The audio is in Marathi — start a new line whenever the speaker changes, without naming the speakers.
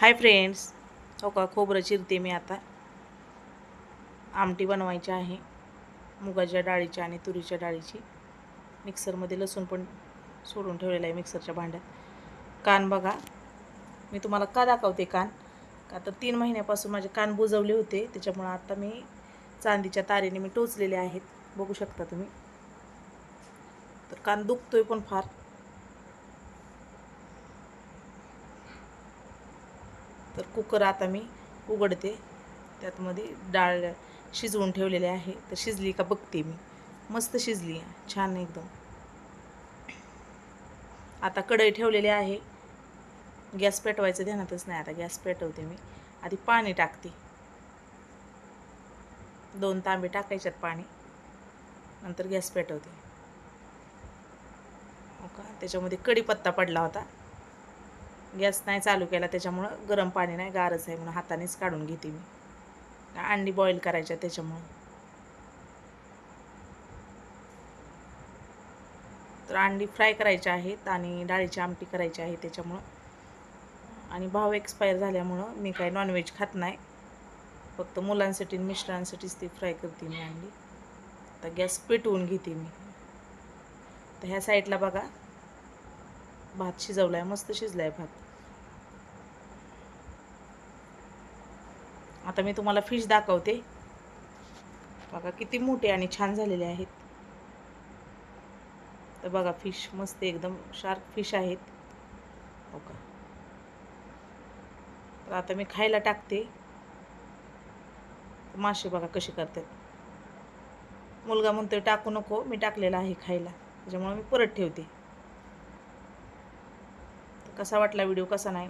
Hi friends. हो का खोबरं चिरते मी आता. आमटी बनवायची आहे मुगाच्या डाळीची आणि तुरीच्या डाळीची. मिक्सरमध्ये लसूण पण सोडून ठेवलेलं आहे मिक्सरच्या भांड्यात. कान बघा मी तुम्हाला का दाखवते कान? का तर तीन महिन्यापासून माझे कान बुजवले होते त्याच्यामुळं आता मी चांदीच्या तारेने मी टोचलेले आहेत. बघू शकता तुम्ही. तर कान दुखतोय पण फार. तर कुकर आता मी उघडते. त्यातमध्ये डाळ शिजवून ठेवलेली आहे. तर शिजली का बघते मी. मस्त शिजली. आहे छान एकदम. आता कढई ठेवलेली आहे. गॅस पेटवायचं ध्यानातच नाही आता. गॅस पेटवते मी. आधी पाणी टाकते. दोन तांबे टाकायच्यात पाणी. नंतर गॅस पेटवते. हो का? त्याच्यामध्ये कढीपत्ता पडला होता. गॅस नाही चालू केला त्याच्यामुळं गरम पाणी नाही गारच आहे म्हणून हातानेच काढून घेते मी. अंडी बॉईल करायच्या त्याच्यामुळं. तर अंडी फ्राय करायच्या आहेत आणि डाळीची आमटी करायची आहे त्याच्यामुळं. आणि भाव एक्सपायर झाल्यामुळं मी काही नॉनव्हेज खात नाही. फक्त मुलांसाठी मिश्रांसाठीच मिस्टरांसाठीच ती फ्राय करते मी अंडी. तर गॅस पेटवून घेते मी. तर ह्या साईडला बघा. भात शिजवला आहे मस्त शिजला आहे भात. आता मी तुम्हाला फिश दाखवते. बघा किती मोठे आणि छान झालेले आहेत. तर बघा फिश मस्त एकदम शार्क फिश आहेत. हो का? तर आता मी खायला टाकते. मासे बघा कसे करतात. मुलगा म्हणतोय टाकू नको मी टाकलेला आहे खायला. त्याच्यामुळे मी परत ठेवते. कसा वाटला व्हिडिओ कसा नाही